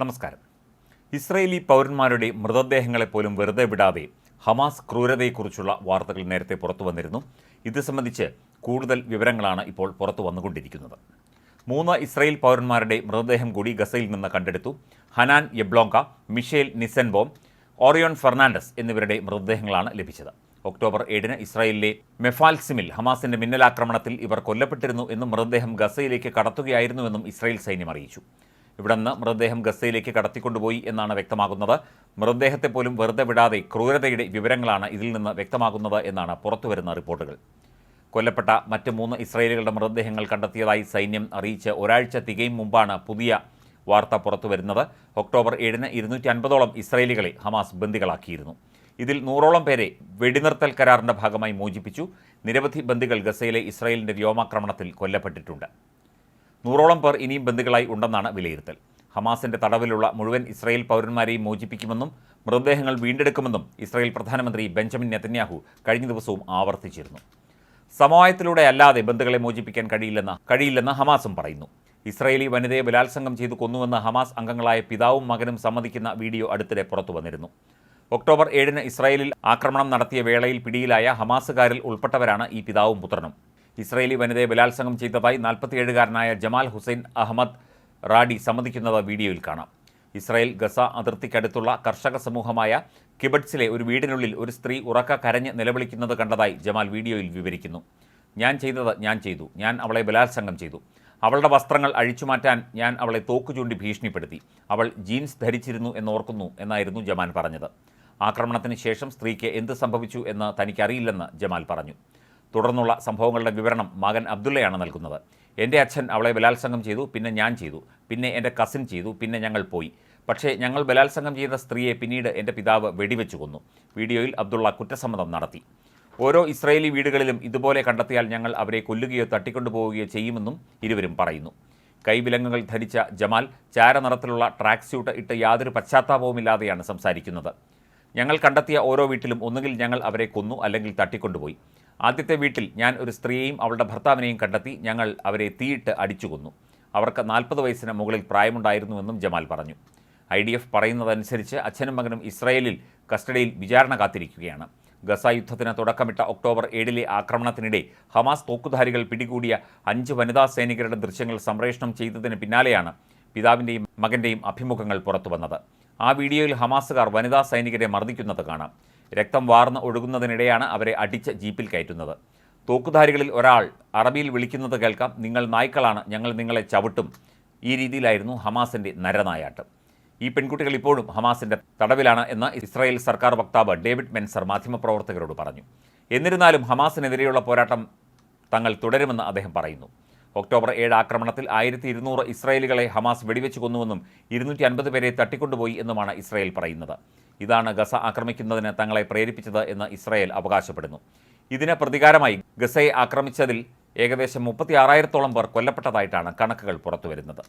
നമസ്കാരം. ഇസ്രയേലി പൗരന്മാരുടെ മൃതദേഹങ്ങളെ പോലും വെറുതെ വിടാതെ ഹമാസ് ക്രൂരതയെക്കുറിച്ചുള്ള വാർത്തകൾ നേരത്തെ പുറത്തു വന്നിരുന്നു. ഇത് സംബന്ധിച്ച് കൂടുതൽ വിവരങ്ങളാണ് ഇപ്പോൾ പുറത്തു വന്നുകൊണ്ടിരിക്കുന്നത്. മൂന്ന് ഇസ്രയേൽ പൗരന്മാരുടെ മൃതദേഹം കൂടി ഗസയിൽ നിന്ന് കണ്ടെടുത്തു. Hanan Yablonka Michel Nisenbaum Orion Fernandez എന്നിവരുടെ മൃതദേഹങ്ങളാണ് ലഭിച്ചത്. ഒക്ടോബർ ഏഴിന് ഇസ്രായേലിലെ മെഫാൽസിമിൽ ഹമാസിന്റെ മിന്നലാക്രമണത്തിൽ ഇവർ കൊല്ലപ്പെട്ടിരുന്നു എന്നും മൃതദേഹം ഗസയിലേക്ക് കടത്തുകയായിരുന്നുവെന്നും ഇസ്രായേൽ സൈന്യം അറിയിച്ചു. ഇവിടെ നിന്ന് മൃതദേഹം ഗസയിലേക്ക് കടത്തിക്കൊണ്ടുപോയി എന്നാണ് വ്യക്തമാകുന്നത്. മൃതദേഹത്തെ പോലും വെറുതെ വിടാതെ ക്രൂരതയുടെ വിവരങ്ങളാണ് ഇതിൽ നിന്ന് വ്യക്തമാകുന്നത് എന്നാണ് പുറത്തുവരുന്ന റിപ്പോർട്ടുകൾ. കൊല്ലപ്പെട്ട മറ്റ് മൂന്ന് ഇസ്രയേലുകളുടെ മൃതദേഹങ്ങൾ കണ്ടെത്തിയതായി സൈന്യം അറിയിച്ച് ഒരാഴ്ച തികയും മുമ്പാണ് പുതിയ വാർത്ത പുറത്തുവരുന്നത്. ഒക്ടോബർ ഏഴിന് ഇരുന്നൂറ്റി അൻപതോളം ഇസ്രയേലികളെ ഹമാസ് ബന്ദികളാക്കിയിരുന്നു. ഇതിൽ നൂറോളം പേരെ വെടിനിർത്തൽ കരാറിന്റെ ഭാഗമായി മോചിപ്പിച്ചു. നിരവധി ബന്ദികൾ ഗസയിലെ ഇസ്രായേലിന്റെ വ്യോമാക്രമണത്തിൽ കൊല്ലപ്പെട്ടിട്ടുണ്ട്. നൂറോളം പേർ ഇനിയും ബന്ധുക്കളായി ഉണ്ടെന്നാണ് വിലയിരുത്തൽ. ഹമാസിന്റെ തടവിലുള്ള മുഴുവൻ ഇസ്രായേൽ പൗരന്മാരെയും മോചിപ്പിക്കുമെന്നും മൃതദേഹങ്ങൾ വീണ്ടെടുക്കുമെന്നും ഇസ്രായേൽ പ്രധാനമന്ത്രി ബെഞ്ചമിൻ നെതന്യാഹു കഴിഞ്ഞ ദിവസവും ആവർത്തിച്ചിരുന്നു. സമവായത്തിലൂടെ അല്ലാതെ ബന്ധുക്കളെ മോചിപ്പിക്കാൻ കഴിയില്ലെന്ന് കഴിയില്ലെന്ന് ഹമാസും പറയുന്നു. ഇസ്രായേലി വനിതയെ ബലാത്സംഗം ചെയ്തു കൊന്നുവെന്ന് ഹമാസ് അംഗങ്ങളായ പിതാവും മകനും സമ്മതിക്കുന്ന വീഡിയോ അടുത്തിടെ പുറത്തു വന്നിരുന്നു. ഒക്ടോബർ ഏഴിന് ഇസ്രായേലിൽ ആക്രമണം നടത്തിയ വേളയിൽ പിടിയിലായ ഹമാസുകാരിൽ ഉൾപ്പെട്ടവരാണ് ഈ പിതാവും പുത്രനും. ഇസ്രായേലി വനിതയെ ബലാത്സംഗം ചെയ്തതായി നാൽപ്പത്തിയേഴുകാരനായ ജമാൽ ഹുസൈൻ അഹമ്മദ് റാഡി സമ്മതിക്കുന്നത് വീഡിയോയിൽ കാണാം. ഇസ്രായേൽ ഗസ അതിർത്തിക്കടുത്തുള്ള കർഷക സമൂഹമായ കിബട്സിലെ ഒരു വീടിനുള്ളിൽ ഒരു സ്ത്രീ ഉറക്ക കരഞ്ഞ് നിലവിളിക്കുന്നത് കണ്ടതായി ജമാൽ വീഡിയോയിൽ വിവരിക്കുന്നു. ഞാൻ ചെയ്തത് ഞാൻ ചെയ്തു. ഞാൻ അവളെ ബലാത്സംഗം ചെയ്തു. അവളുടെ വസ്ത്രങ്ങൾ അഴിച്ചുമാറ്റാൻ ഞാൻ അവളെ തോക്കു ചൂണ്ടി ഭീഷണിപ്പെടുത്തി. അവൾ ജീൻസ് ധരിച്ചിരുന്നു എന്നോർക്കുന്നു എന്നായിരുന്നു ജമാൻ പറഞ്ഞത്. ആക്രമണത്തിന് ശേഷം സ്ത്രീക്ക് എന്ത് സംഭവിച്ചു എന്ന് തനിക്കറിയില്ലെന്ന് ജമാൽ പറഞ്ഞു. തുടർന്നുള്ള സംഭവങ്ങളുടെ വിവരണം മകൻ അബ്ദുള്ളയാണ് നൽകുന്നത്. എന്റെ അച്ഛൻ അവളെ ബലാത്സംഗം ചെയ്തു പിന്നെ ഞാൻ ചെയ്തു പിന്നെ എന്റെ കസിൻ ചെയ്തു പിന്നെ ഞങ്ങൾ പോയി. പക്ഷേ ഞങ്ങൾ ബലാത്സംഗം ചെയ്ത സ്ത്രീയെ പിന്നീട് എന്റെ പിതാവ് വെടിവെച്ചു കൊന്നു. വീഡിയോയിൽ അബ്ദുള്ള കുറ്റസമ്മതം നടത്തി. ഓരോ ഇസ്രയേലി വീടുകളിലും ഇതുപോലെ കണ്ടെത്തിയാൽ ഞങ്ങൾ അവരെ കൊല്ലുകയോ തട്ടിക്കൊണ്ടുപോവുകയോ ചെയ്യുമെന്നും ഇരുവരും പറയുന്നു. കൈവിലങ്ങുകൾ ധരിച്ച ജമാൽ ചാരനിറത്തിലുള്ള ട്രാക്ക് സ്യൂട്ട് ഇട്ട് യാതൊരു പശ്ചാത്താപവുമില്ലാതെയാണ് സംസാരിക്കുന്നത്. ഞങ്ങൾ കണ്ടെത്തിയ ഓരോ വീട്ടിലും ഒന്നുകിൽ ഞങ്ങൾ അവരെ കൊന്നു അല്ലെങ്കിൽ തട്ടിക്കൊണ്ടുപോയി. ആദ്യത്തെ വീട്ടിൽ ഞാൻ ഒരു സ്ത്രീയെയും അവളുടെ ഭർത്താവിനെയും കണ്ടെത്തി ഞങ്ങൾ അവരെ തീയിട്ട് അടിച്ചു കൊന്നു. അവർക്ക് നാൽപ്പത് വയസ്സിന് മുകളിൽ പ്രായമുണ്ടായിരുന്നുവെന്നും ജമാൽ പറഞ്ഞു. ഐ ഡി എഫ് പറയുന്നതനുസരിച്ച് അച്ഛനും മകനും ഇസ്രായേലിൽ കസ്റ്റഡിയിൽ വിചാരണ കാത്തിരിക്കുകയാണ്. ഗസ യുദ്ധത്തിന് തുടക്കമിട്ട ഒക്ടോബർ ഏഴിലെ ആക്രമണത്തിനിടെ ഹമാസ് തോക്കുധാരികൾ പിടികൂടിയ അഞ്ച് വനിതാ സൈനികരുടെ ദൃശ്യങ്ങൾ സംപ്രേഷണം ചെയ്തതിന് പിന്നാലെയാണ് പിതാവിന്റെയും മകന്റെയും അഭിമുഖങ്ങൾ പുറത്തുവന്നത്. ആ വീഡിയോയിൽ ഹമാസുകാർ വനിതാ സൈനികരെ മർദ്ദിക്കുന്നത് കാണാം. രക്തം വാർന്ന് ഒഴുകുന്നതിനിടെയാണ് അവരെ അടിച്ച് ജീപ്പിൽ കയറ്റുന്നത്. തോക്കുധാരികളിൽ ഒരാൾ അറബിയിൽ വിളിക്കുന്നത് കേൾക്കാം. നിങ്ങൾ നായ്ക്കളാണ്. ഞങ്ങൾ നിങ്ങളെ ചവിട്ടും. ഈ രീതിയിലായിരുന്നു ഹമാസിന്റെ നരനായാട്ടം. ഈ പെൺകുട്ടികൾ ഇപ്പോഴും ഹമാസിന്റെ തടവിലാണ് എന്ന് ഇസ്രായേൽ സർക്കാർ വക്താവ് ഡേവിഡ് മെൻസർ മാധ്യമപ്രവർത്തകരോട് പറഞ്ഞു. എന്നിരുന്നാലും ഹമാസിനെതിരെയുള്ള പോരാട്ടം തങ്ങൾ തുടരുമെന്ന് അദ്ദേഹം പറയുന്നു. ഒക്ടോബർ ഏഴ് ആക്രമണത്തിൽ ആയിരത്തി ഇരുന്നൂറ് ഇസ്രായേലികളെ ഹമാസ് വെടിവെച്ച് കൊന്നുവെന്നും ഇരുന്നൂറ്റി അൻപത് പേരെ തട്ടിക്കൊണ്ടുപോയി എന്നുമാണ് ഇസ്രായേൽ പറയുന്നത്. ഇതാണ് ഗസ ആക്രമിക്കുന്നതിന് തങ്ങളെ പ്രേരിപ്പിച്ചത് എന്ന് ഇസ്രായേൽ അവകാശപ്പെടുന്നു. ഇതിന് പ്രതികാരമായി ഗസയെ ആക്രമിച്ചതിൽ ഏകദേശം മുപ്പത്തി ആറായിരത്തോളം പേർ കൊല്ലപ്പെട്ടതായിട്ടാണ് കണക്കുകൾ പുറത്തുവരുന്നത്.